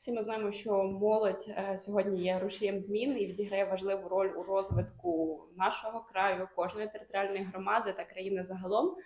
Всі ми знаємо, що молодь е, сьогодні є рушієм змін і відіграє важливу роль у розвитку нашого краю, кожної територіальної громади та країни загалом.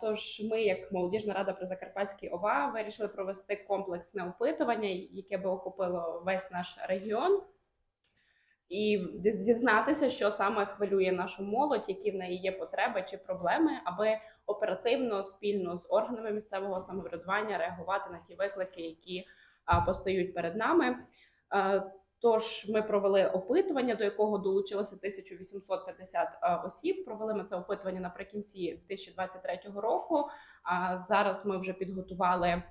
Тож ми, як молодіжна рада при Закарпатській ОВА, вирішили провести комплексне опитування, яке би охопило весь наш регіон, і дізнатися, що саме хвилює нашу молодь, які в неї є потреби чи проблеми, аби оперативно спільно з органами місцевого самоврядування реагувати на ті виклики, які постають перед нами. Тож ми провели опитування, до якого долучилося 1850 е, осіб. Провели ми це опитування наприкінці 2023 року. А зараз ми вже підготували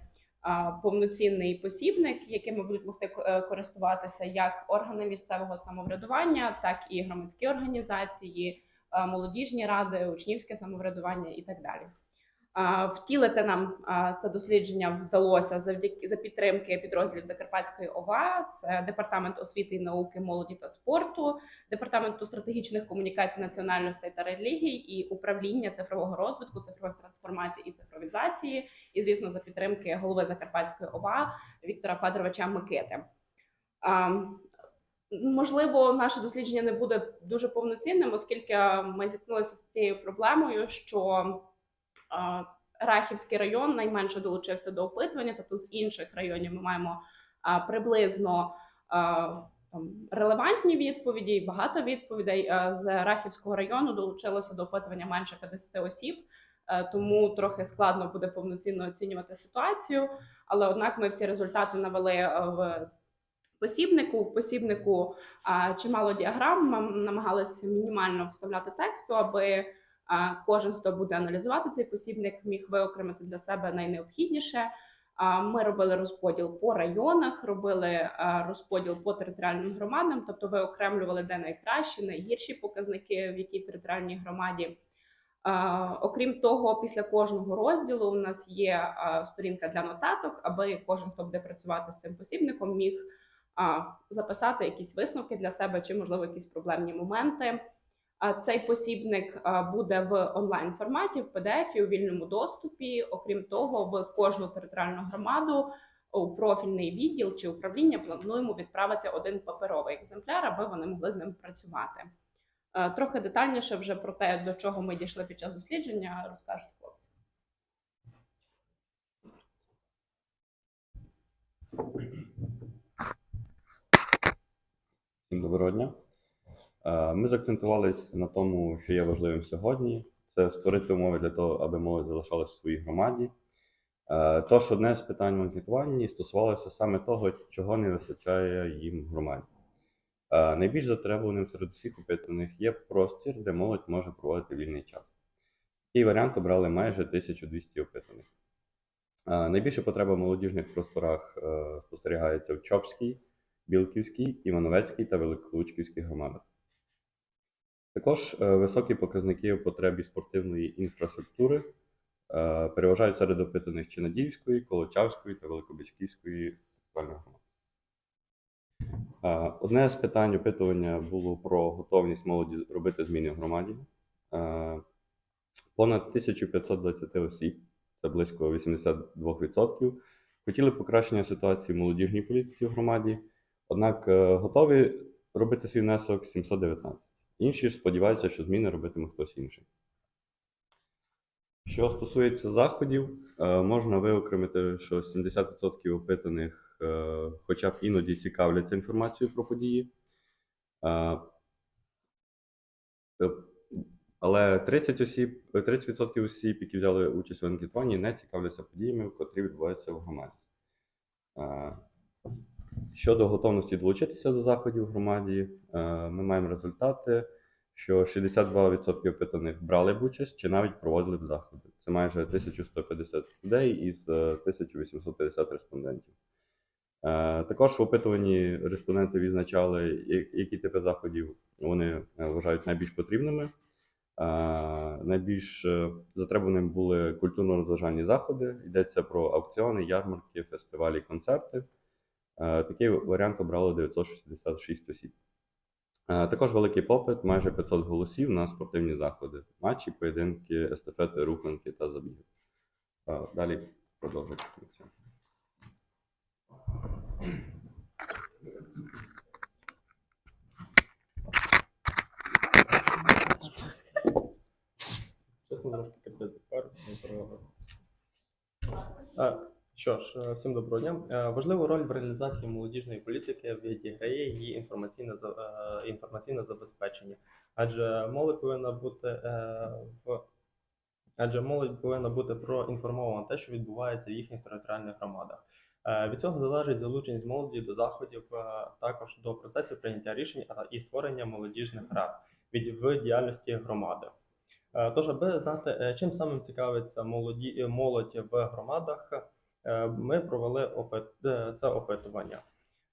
повноцінний посібник, яким будуть могти е, користуватися як органи місцевого самоврядування, так і громадські організації, молодіжні ради, учнівське самоврядування і так далі. Втілити нам це дослідження вдалося завдяки за підтримки підрозділів Закарпатської ОВА, це департамент освіти і науки, молоді та спорту, департаменту стратегічних комунікацій, національностей та релігій і управління цифрового розвитку, цифрових трансформацій і цифровізації, і звісно, за підтримки голови Закарпатської ОВА Віктора Федоровича Микити. Можливо, наше дослідження не буде дуже повноцінним, оскільки ми зіткнулися з тією проблемою, що Рахівський район найменше долучився до опитування, тобто з інших районів ми маємо приблизно там релевантні відповіді, багато відповідей. З Рахівського району долучилося до опитування менше 50 осіб, тому трохи складно буде повноцінно оцінювати ситуацію. Але однак ми всі результати навели в посібнику. В посібнику чимало діаграм. Ми намагалися мінімально вставляти тексту, аби кожен, хто буде аналізувати цей посібник, міг виокремити для себе найнеобхідніше. Ми робили розподіл по районах, робили розподіл по територіальним громадам, тобто виокремлювали де найкращі, найгірші показники в якій територіальній громаді. Окрім того, після кожного розділу у нас є сторінка для нотаток, аби кожен, хто буде працювати з цим посібником, міг записати якісь висновки для себе чи, можливо, якісь проблемні моменти. А Цей посібник буде в онлайн форматі, в PDF, у вільному доступі. Окрім того, в кожну територіальну громаду у профільний відділ чи управління плануємо відправити один паперовий екземпляр, аби вони могли з ним працювати. Трохи детальніше вже про те, до чого ми дійшли під час дослідження, розкажуть хлопці. Доброго дня. Е, Ми заакцентувалися на тому, що є важливим сьогодні. Це створити умови для того, аби молодь залишалась в своїй громаді. Е, Тож одне з питань в анкетуванні стосувалося саме того, чого не вистачає їм в громаді. Е, Найбільш затребуваним серед усіх опитаних є простір, де молодь може проводити вільний час. Такий варіант обрали майже 1200 опитаних. Найбільша потреба в молодіжних просторах спостерігається в Чопській, Білківській, Івановецькій та Великолучківській громадах. Також е, високі показники в потребі спортивної інфраструктури е, переважають серед опитаних Чинадіївської, Колочавської та Великобичківської центральних громад. Е, Одне з питань опитування було про готовність молоді робити зміни в громаді. Понад 1520 осіб, це близько 82%, хотіли покращення ситуації молодіжній політиці в громаді, однак готові робити свій внесок 719. Інші ж сподіваються, що зміни робитиме хтось інший. Що стосується заходів, е, можна виокремити, що 70% опитаних е, хоча б іноді цікавляться інформацією про події. Е, Але 30 осіб, 30% осіб, які взяли участь в анкетуванні, не цікавляться подіями, котрі відбуваються в громаді. Е, Щодо готовності долучитися до заходів в громаді, е, ми маємо результати, що 62% опитаних брали б участь чи навіть проводили б заходи. Це майже 1150 людей із е, 1850 респондентів. Е, Також в опитуванні респонденти відзначали, які типи заходів вони е, вважають найбільш потрібними. Е, Найбільш е, затребуваними були культурно-розважальні заходи. Йдеться про аукціони, ярмарки, фестивалі, концерти. Е, Такий варіант обрало 966 осіб. Е, Також великий попит, майже 500 голосів на спортивні заходи, матчі, поєдинки, естафети, руханки та забіги. Е, Далі продовжуємо. Чесно, трошки запар, не Що ж, е, всім доброго дня. Е, Важливу роль в реалізації молодіжної політики відіграє її інформаційне, е, інформаційне забезпечення. Адже молодь повинна бути в адже молодь повинна бути проінформована те, що відбувається в їхніх територіальних громадах. Від цього залежить залученість молоді до заходів, також до процесів прийняття рішень і створення молодіжних рад від в діяльності громади. Тож, аби знати, чим самим цікавиться молоді, молодь в громадах, ми провели опит- е, це опитування.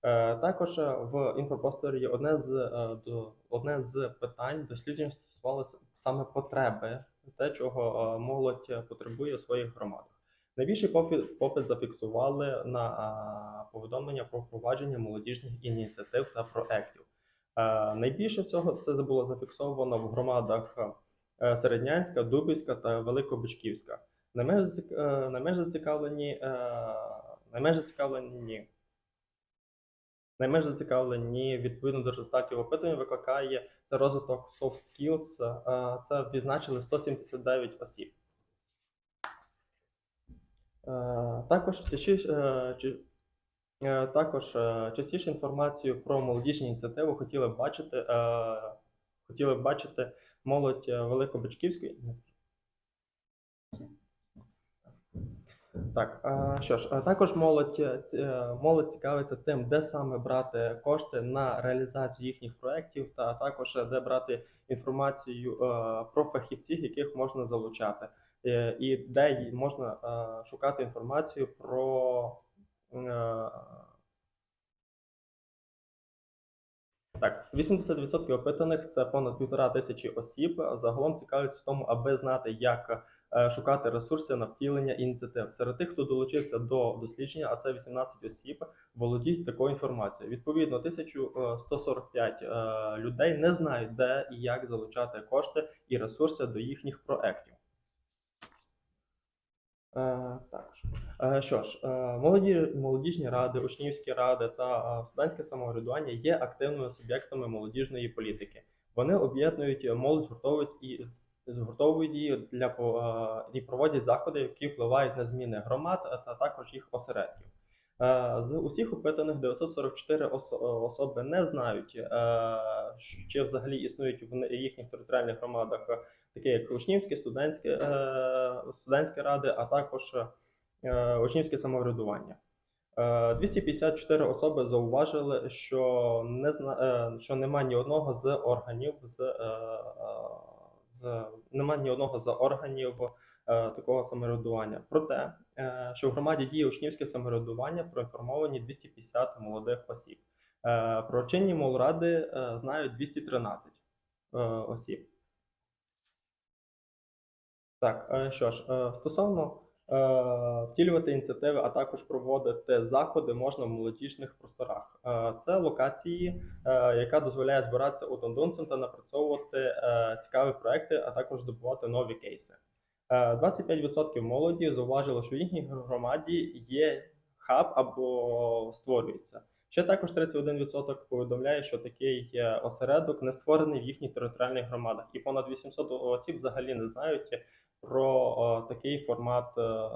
Е, Також е, в інфопросторі одне з, е, одне з питань досліджень стосувалося саме потреби, те, чого е, молодь е, потребує у своїх громадах. Найбільший попит, зафіксували на повідомлення про впровадження молодіжних ініціатив та проєктів. Е, Найбільше всього це було зафіксовано в громадах е, Середнянська, Дубівська та Великобичківська. Найменш, е, зацікавлені, е, найменш зацікавлені, найменш зацікавлені відповідно до результатів опитування викликає це розвиток soft skills. Е, Це відзначили 179 осіб. Також частіше, також частіше інформацію про молодіжні ініціативи хотіли б бачити, хотіли б бачити молодь е, Великобичківської. Так, а, що ж, а також молодь, е, е, молодь цікавиться тим, де саме брати кошти на реалізацію їхніх проєктів, та також е, де брати інформацію про фахівців, яких можна залучати, і де можна шукати інформацію про. Так, 80% опитаних це понад півтора тисячі осіб. Загалом цікавляться в тому, аби знати, як е, шукати ресурси на втілення ініціатив. Серед тих, хто долучився до дослідження, а це 18 осіб, володіють такою інформацією. Відповідно, 1145 е, людей не знають, де і як залучати кошти і ресурси до їхніх проєктів. Е, так. Е, Що ж, е, молоді, молодіжні ради, учнівські ради та студентське самоврядування є активними суб'єктами молодіжної політики. Вони об'єднують молодь, згуртовують і згуртовують її для і проводять заходи, які впливають на зміни громад та також їх осередків. Е, З усіх опитаних 944 осо- особи не знають, е, чи взагалі існують в їхніх територіальних громадах е, такі як учнівські, студентські, е, студентські ради, а також е, учнівське самоврядування. Е, 254 особи зауважили, що не зна, е, що нема ні одного з органів з, е, е, з нема ні одного з органів е, такого самоврядування. Проте, е, що в громаді діє учнівське самоврядування, проінформовані 250 молодих осіб. Е, Про чинні молради е, знають 213 е, осіб. Так, е, що ж, е, стосовно е, втілювати ініціативи, а також проводити заходи можна в молодіжних просторах. Е, Це локації, е, яка дозволяє збиратися тандунцем та напрацьовувати е, цікаві проекти, а також здобувати нові кейси. Е, 25% молоді зауважило, що в їхній громаді є хаб або створюється. Ще також 31% повідомляє, що такий е, осередок не створений в їхніх територіальних громадах, і понад 800 осіб взагалі не знають про е, такий формат е,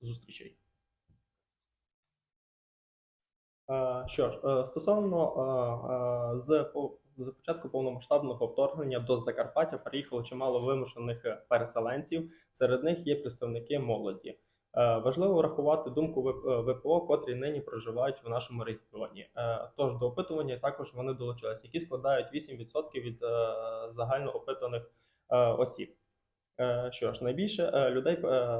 зустрічей. Е, Що ж, е, стосовно е, е, з, по- з початку повномасштабного вторгнення до Закарпаття приїхало чимало вимушених е, переселенців. Серед них є представники молоді. Е, Важливо врахувати думку е, ВПО, котрі нині проживають в нашому регіоні. Е, Тож до опитування також вони долучилися, які складають 8% від е, загально опитаних е, осіб. Е, Що ж, найбільше е, людей, е,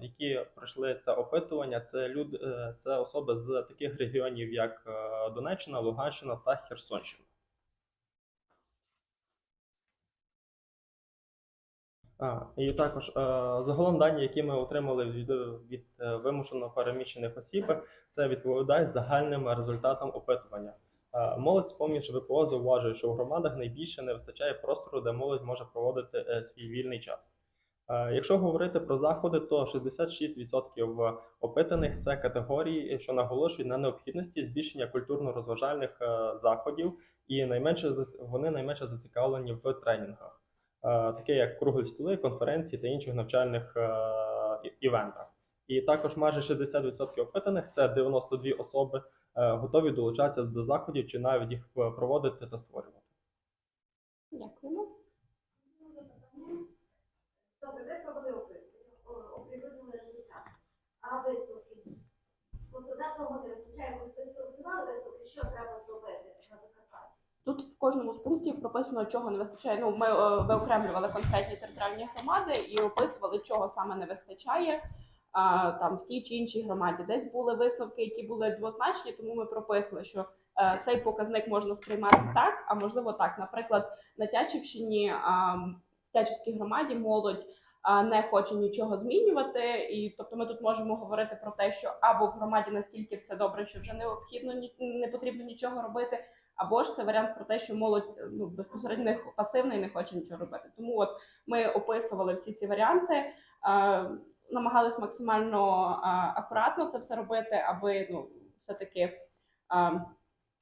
які пройшли це опитування, це люди, е, це особи з таких регіонів, як е, Донеччина, Луганщина та Херсонщина. А, і також е, загалом дані, які ми отримали від, від е, вимушено переміщених осіб, це відповідає загальним результатам опитування. Е, Молодь з-поміж ВПО зауважує, що в громадах найбільше не вистачає простору, де молодь може проводити е, свій вільний час. Е, Якщо говорити про заходи, то 66% опитаних це категорії, що наголошують на необхідності збільшення культурно-розважальних е, заходів, і найменше вони найменше зацікавлені в тренінгах, таке як круглі столи, конференції та інших навчальних е, івентах. І також майже 60% опитаних це 92 особи е, готові долучатися до заходів чи навіть їх е, проводити та створювати. Дякуємо. Добре, ви провели оприлюднили результат. А висновки? Тобто де того не вистачає, ви сформулювали висновки, що треба на? Тут в кожному з пунктів прописано, чого не вистачає. Ну, ми е, виокремлювали конкретні територіальні громади і описували, чого саме не вистачає. А, там в тій чи іншій громаді десь були висновки, які були двозначні, тому ми прописували, що е, цей показник можна сприймати так, а можливо так. Наприклад, на Тячівщині а, в Тячівській громаді молодь а, не хоче нічого змінювати, і тобто ми тут можемо говорити про те, що або в громаді настільки все добре, що вже необхідно ні- не потрібно нічого робити. Або ж це варіант про те, що молодь ну безпосередньо не пасивна і не хоче нічого робити. Тому от ми описували всі ці варіанти, е, намагались максимально е, акуратно це все робити, аби ну все-таки е,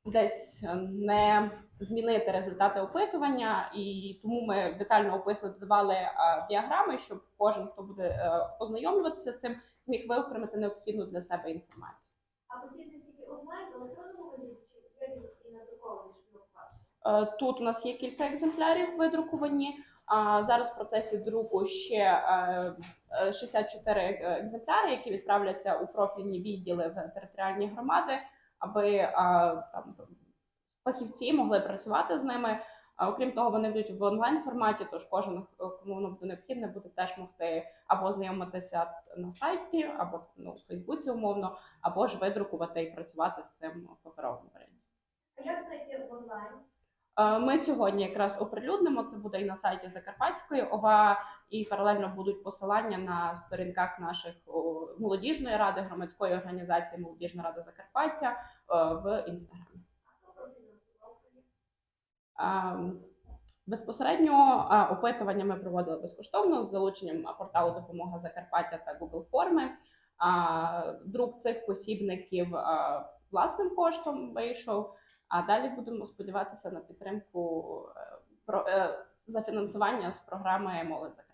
десь не змінити результати опитування, і тому ми детально описували, додавали е, діаграми, щоб кожен, хто буде е, ознайомлюватися з цим, зміг виокремити необхідну для себе інформацію. А тільки онлайн, електронному вигляді чи вигляді і надрукований, щоб його побачити? Е, Тут у нас є кілька екземплярів видруковані. А зараз в процесі друку ще е, е, 64 е- екземпляри, які відправляться у профільні відділи в територіальні громади, аби е, там фахівці могли працювати з ними. Окрім того, вони будуть в онлайн форматі, тож кожен, е, кому воно буде необхідне, буде теж могти або ознайомитися на сайті, або ну, в Фейсбуці умовно, або ж видрукувати і працювати з цим в паперовому варіанті. А як знайти онлайн? Е, Ми сьогодні якраз оприлюднимо це буде і на сайті Закарпатської ОВА, і паралельно будуть посилання на сторінках наших молодіжної ради, громадської організації Молодіжна рада Закарпаття е, в інстаграмі. Ем, Безпосередньо е, опитування ми проводили безкоштовно з залученням порталу Допомога Закарпаття та Google форми. Друк цих посібників власним коштом вийшов. А далі будемо сподіватися на підтримку е, про е, за фінансування з програми Молодь.